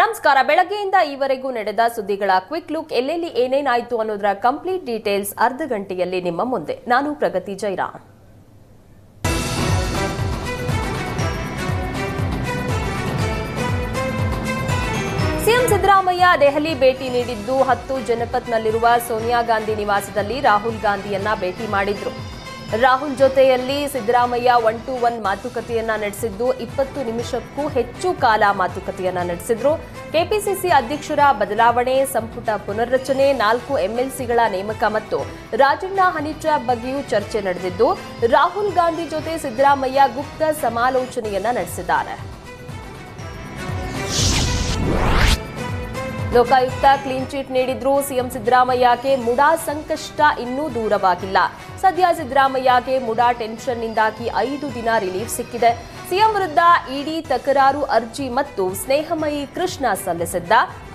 ನಮಸ್ಕಾರ. ಬೆಳಗ್ಗೆಯಿಂದ ಈವರೆಗೂ ನಡೆದ ಸುದ್ದಿಗಳ ಕ್ವಿಕ್ ಲುಕ್ ಎಲ್ಲೆಲ್ಲಿ ಏನೇನಾಯಿತು ಅನ್ನೋದರ ಕಂಪ್ಲೀಟ್ ಡೀಟೇಲ್ಸ್ ಅರ್ಧ ಗಂಟೆಯಲ್ಲಿ ನಿಮ್ಮ ಮುಂದೆ. ನಾನು ಪ್ರಗತಿ ಜೈರಾಮ್ ಸಿಎಂ ಸಿದ್ದರಾಮಯ್ಯ ದೆಹಲಿ ಭೇಟಿ ನೀಡಿದ್ದು ಹತ್ತು ಜನಪತ್ನಲ್ಲಿರುವ ಸೋನಿಯಾ ಗಾಂಧಿ ನಿವಾಸದಲ್ಲಿ ರಾಹುಲ್ ಗಾಂಧಿಯನ್ನ ಭೇಟಿ ಮಾಡಿದ್ರು. ರಾಹುಲ್ ಜೊತೆಯಲ್ಲಿ ಸಿದ್ದರಾಮಯ್ಯ ಒನ್ ಟು ಒನ್ ಮಾತುಕತೆಯನ್ನ ನಡೆಸಿದ್ದು, ಇಪ್ಪತ್ತು ನಿಮಿಷಕ್ಕೂ ಹೆಚ್ಚು ಕಾಲ ಮಾತುಕತೆಯನ್ನ ನಡೆಸಿದ್ರು. ಕೆಪಿಸಿಸಿ ಅಧ್ಯಕ್ಷರ ಬದಲಾವಣೆ, ಸಂಪುಟ ಪುನರ್ರಚನೆ, ನಾಲ್ಕು ಎಂಎಲ್ಸಿಗಳ ನೇಮಕ ಮತ್ತು ರಾಜಣ್ಣ ಹನಿ ಟ್ರ್ಯಾಪ್ ಬಗ್ಗೆಯೂ ಚರ್ಚೆ ನಡೆದಿದ್ದು, ರಾಹುಲ್ ಗಾಂಧಿ ಜೊತೆ ಸಿದ್ದರಾಮಯ್ಯ ಗುಪ್ತ ಸಮಾಲೋಚನೆಯನ್ನ ನಡೆಸಿದ್ದಾರೆ. ಲೋಕಾಯುಕ್ತ ಕ್ಲೀನ್ ಚಿಟ್ ನೀಡಿದ್ರು. ಸಿಎಂ ಸಿದ್ದರಾಮಯ್ಯಗೆ ಮುಡಾ ಸಂಕಷ್ಟ ಇನ್ನೂ ದೂರವಾಗಿಲ್ಲ. ಸದ್ಯ ಸಿದ್ದರಾಮಯ್ಯಗೆ ಮುಡಾ ಟೆನ್ಷನ್ನಿಂದಾಗಿ ಐದು ದಿನ ರಿಲೀಫ್ ಸಿಕ್ಕಿದೆ. ಸಿಎಂ ವಿರುದ್ಧ ಇಡಿ ತಕರಾರು ಅರ್ಜಿ ಮತ್ತು ಸ್ನೇಹಮಯಿ ಕೃಷ್ಣ ಸಲ್ಲಿಸಿದ್ದ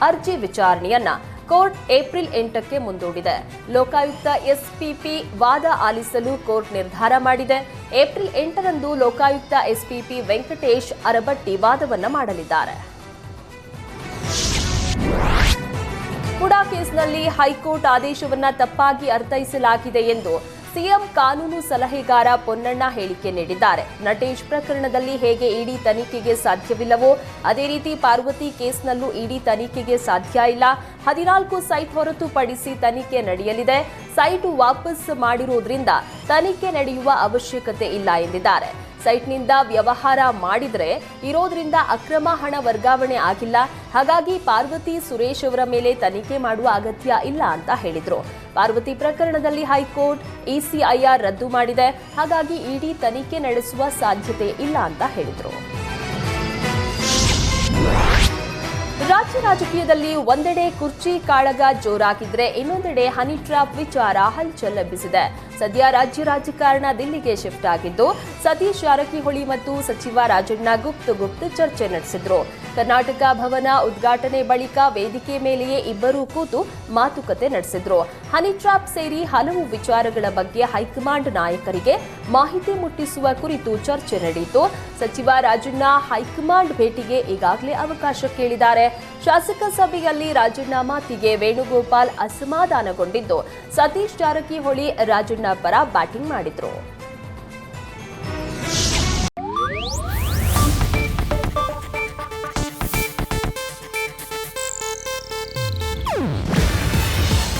ಅರ್ಜಿ ವಿಚಾರಣೆಯನ್ನ ಕೋರ್ಟ್ ಏಪ್ರಿಲ್ ಎಂಟಕ್ಕೆ ಮುಂದೂಡಿದೆ. ಲೋಕಾಯುಕ್ತ ಎಸ್ಪಿಪಿ ವಾದ ಆಲಿಸಲು ಕೋರ್ಟ್ ನಿರ್ಧಾರ ಮಾಡಿದೆ. ಏಪ್ರಿಲ್ ಎಂಟರಂದು ಲೋಕಾಯುಕ್ತ ಎಸ್ಪಿಪಿ ವೆಂಕಟೇಶ್ ಅರಬಟ್ಟಿ ವಾದವನ್ನ ಮಾಡಲಿದ್ದಾರೆ. ಹುಡಾ ಕೇಸ್ನಲ್ಲಿ ಹೈಕೋರ್ಟ್ ಆದೇಶವನ್ನ ತಪ್ಪಾಗಿ ಅರ್ಥೈಸಲಾಗಿದೆ ಎಂದು ಸಿಎಂ ಕಾನೂನು ಸಲಹೆಗಾರ ಪೊನ್ನಣ್ಣ ಹೇಳಿಕೆ ನೀಡಿದ್ದಾರೆ. ನಟೇಶ್ ಪ್ರಕರಣದಲ್ಲಿ ಹೇಗೆ ಇಡಿ ತನಿಖೆಗೆ ಸಾಧ್ಯವಿಲ್ಲವೋ, ಅದೇ ರೀತಿ ಪಾರ್ವತಿ ಕೇಸ್ನಲ್ಲೂ ಇಡಿ ತನಿಖೆಗೆ ಸಾಧ್ಯ ಇಲ್ಲ. ಹದಿನಾಲ್ಕು ಸೈಟ್ ಹೊರತುಪಡಿಸಿ ತನಿಖೆ ನಡೆಯಲಿದೆ. ಸೈಟ್ ವಾಪಸ್ ಮಾಡಿರುವುದರಿಂದ ತನಿಖೆ ನಡೆಯುವ ಅವಶ್ಯಕತೆ ಇಲ್ಲ ಎಂದಿದ್ದಾರೆ. ಸೈಟ್ನಿಂದ ವ್ಯವಹಾರ ಮಾಡಿದರೆ ಇರೋದ್ರಿಂದ ಅಕ್ರಮ ಹಣ ವರ್ಗಾವಣೆ ಆಗಿಲ್ಲ. ಹಾಗಾಗಿ ಪಾರ್ವತಿ ಸುರೇಶ್ ಅವರ ಮೇಲೆ ತನಿಖೆ ಮಾಡುವ ಅಗತ್ಯ ಇಲ್ಲ ಅಂತ ಹೇಳಿದರು. ಪಾರ್ವತಿ ಪ್ರಕರಣದಲ್ಲಿ ಹೈಕೋರ್ಟ್ ಇಸಿಐಆರ್ ರದ್ದು ಮಾಡಿದೆ. ಹಾಗಾಗಿ ಇಡಿ ತನಿಖೆ ನಡೆಸುವ ಸಾಧ್ಯತೆ ಇಲ್ಲ ಅಂತ ಹೇಳಿದ್ರು. ರಾಜ್ಯ ರಾಜಕೀಯದಲ್ಲಿ ಒಂದೆಡೆ ಕುರ್ಚಿ ಕಾಳಗ ಜೋರಾಗಿದ್ರೆ ಇನ್ನೊಂದೆಡೆ ಹನಿ ಟ್ರಾಪ್ ವಿಚಾರ ಹಲ್ಚಲ್ ಎಬ್ಬಿಸಿದೆ ಸದ್ಯ ರಾಜ್ಯ ರಾಜಕಾರಣ ದಿಲ್ಲಿಗೆ ಶಿಫ್ಟ್ ಆಗಿದ್ದು, ಸತೀಶ್ ಜಾರಕಿಹೊಳಿ ಮತ್ತು ಸಚಿವ ರಾಜಣ್ಣ ಗುಪ್ತ ಗುಪ್ತ ಚರ್ಚೆ ನಡೆಸಿದ್ರು. ಕರ್ನಾಟಕ ಭವನ ಉದ್ಘಾಟನೆ ಬಳಿಕ ವೇದಿಕೆ ಮೇಲೆಯೇ ಇಬ್ಬರೂ ಕೂತು ಮಾತುಕತೆ ನಡೆಸಿದ್ರು. ಹನಿ ಟ್ರಾಪ್ ಸೇರಿ ಹಲವು ವಿಚಾರಗಳ ಬಗ್ಗೆ ಹೈಕಮಾಂಡ್ ನಾಯಕರಿಗೆ ಮಾಹಿತಿ ಮುಟ್ಟಿಸುವ ಕುರಿತು ಚರ್ಚೆ ನಡೆಯಿತು. ಸಚಿವ ರಾಜಣ್ಣ ಹೈಕಮಾಂಡ್ ಭೇಟಿಗೆ ಈಗಾಗಲೇ ಅವಕಾಶ ಕೇಳಿದ್ದಾರೆ. ಶಾಸಕ ಸಭೆಯಲ್ಲಿ ರಾಜಣ್ಣ ಮಾತಿಗೆ ವೇಣುಗೋಪಾಲ್ ಅಸಮಾಧಾನಗೊಂಡಿದ್ದು. ಸತೀಶ್ ಜಾರಕಿಹೊಳಿ ರಾಜಣ್ಣ ಪರ ಬ್ಯಾಟಿಂಗ್ ಮಾಡಿದ್ರು.